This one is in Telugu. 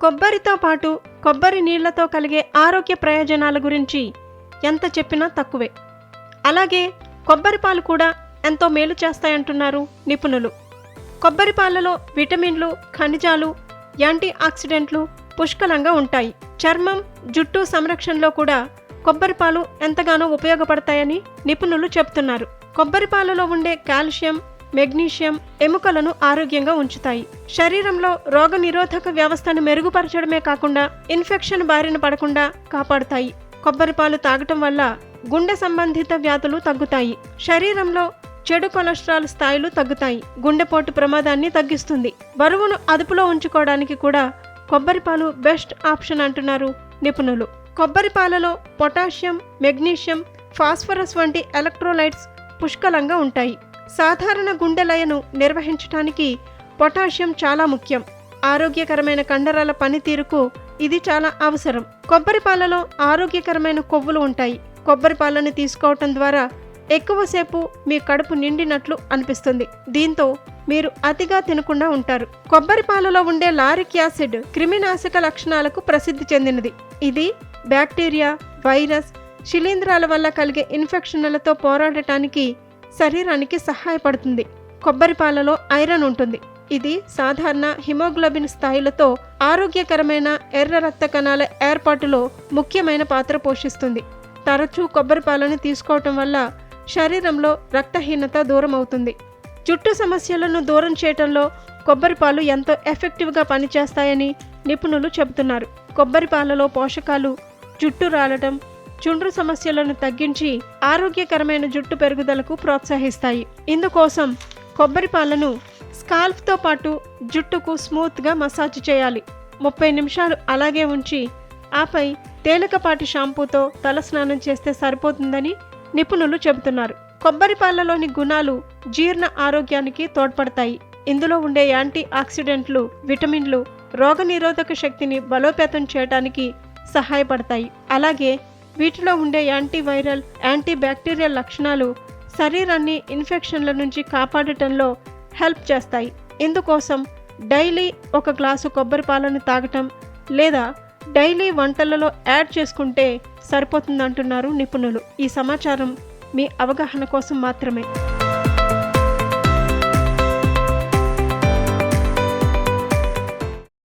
కొబ్బరితో పాటు కొబ్బరి నీళ్ళతో కలిగే ఆరోగ్య ప్రయోజనాల గురించి ఎంత చెప్పినా తక్కువే. అలాగే కొబ్బరి పాలు కూడా ఎంతో మేలు చేస్తాయంటున్నారు నిపుణులు. కొబ్బరి పాలలో విటమిన్లు ఖనిజాలు యాంటీ ఆక్సిడెంట్లు పుష్కలంగా ఉంటాయి. చర్మం జుట్టు సంరక్షణలో కూడా కొబ్బరి పాలు ఎంతగానో ఉపయోగపడతాయని నిపుణులు చెబుతున్నారు. కొబ్బరి పాలలో ఉండే కాల్షియం మెగ్నీషియం ఎముకలను ఆరోగ్యంగా ఉంచుతాయి. శరీరంలో రోగ నిరోధక వ్యవస్థను మెరుగుపరచడమే కాకుండా ఇన్ఫెక్షన్ బారిన పడకుండా కాపాడుతాయి. కొబ్బరి పాలు తాగటం వల్ల గుండె సంబంధిత వ్యాధులు తగ్గుతాయి. శరీరంలో చెడు కొలెస్ట్రాల్ స్థాయిలు తగ్గుతాయి. గుండెపోటు ప్రమాదాన్ని తగ్గిస్తుంది. బరువును అదుపులో ఉంచుకోవడానికి కూడా కొబ్బరి పాలు బెస్ట్ ఆప్షన్ అంటున్నారు నిపుణులు. కొబ్బరి పాలలో పొటాషియం మెగ్నీషియం ఫాస్ఫరస్ వంటి ఎలక్ట్రోలైట్స్ పుష్కలంగా ఉంటాయి. సాధారణ గుండె లయను నిర్వహించడానికి పొటాషియం చాలా ముఖ్యం. ఆరోగ్యకరమైన కండరాల పనితీరుకు ఇది చాలా అవసరం. కొబ్బరి పాలలో ఆరోగ్యకరమైన కొవ్వులు ఉంటాయి. కొబ్బరి పాలను తీసుకోవటం ద్వారా ఎక్కువసేపు మీ కడుపు నిండినట్లు అనిపిస్తుంది. దీంతో మీరు అతిగా తినకుండా ఉంటారు. కొబ్బరి పాలలో ఉండే లారిక్ యాసిడ్ క్రిమినాశక లక్షణాలకు ప్రసిద్ధి చెందినది. ఇది బ్యాక్టీరియా వైరస్ శిలీంధ్రాల వల్ల కలిగే ఇన్ఫెక్షన్లతో పోరాడటానికి శరీరానికి సహాయపడుతుంది. కొబ్బరి పాలలో ఐరన్ ఉంటుంది. ఇది సాధారణ హిమోగ్లోబిన్ స్థాయిలతో ఆరోగ్యకరమైన ఎర్ర రక్త కణాల ఏర్పాటులో ముఖ్యమైన పాత్ర పోషిస్తుంది. తరచూ కొబ్బరి పాలను తీసుకోవటం వల్ల శరీరంలో రక్తహీనత దూరం అవుతుంది జుట్టు సమస్యలను దూరం చేయటంలో కొబ్బరి పాలు ఎంతో ఎఫెక్టివ్గా పనిచేస్తాయని నిపుణులు చెబుతున్నారు. కొబ్బరి పాలలో పోషకాలు జుట్టు రాలటం చుండ్రు సమస్యలను తగ్గించి ఆరోగ్యకరమైన జుట్టు పెరుగుదలకు ప్రోత్సహిస్తాయి. ఇందుకోసం కొబ్బరి పాలను స్కాల్ఫ్తో పాటు జుట్టుకు స్మూత్గా మసాజ్ చేయాలి. ముప్పై నిమిషాలు అలాగే ఉంచి ఆపై తేలికపాటి షాంపూతో తల స్నానం చేస్తే సరిపోతుందని నిపుణులు చెబుతున్నారు. కొబ్బరి పాలలోని గుణాలు జీర్ణ ఆరోగ్యానికి తోడ్పడతాయి. ఇందులో ఉండే యాంటీ ఆక్సిడెంట్లు విటమిన్లు రోగనిరోధక శక్తిని బలోపేతం చేయడానికి సహాయపడతాయి. అలాగే వీటిలో ఉండే యాంటీవైరల్ యాంటీ బ్యాక్టీరియల్ లక్షణాలు శరీరాన్ని ఇన్ఫెక్షన్ల నుంచి కాపాడటంలో హెల్ప్ చేస్తాయి. ఇందుకోసం డైలీ ఒక గ్లాసు కొబ్బరి పాలను తాగటం లేదా డైలీ వంటలలో యాడ్ చేసుకుంటే సరిపోతుందంటున్నారు నిపుణులు. ఈ సమాచారం మీ అవగాహన కోసం మాత్రమే.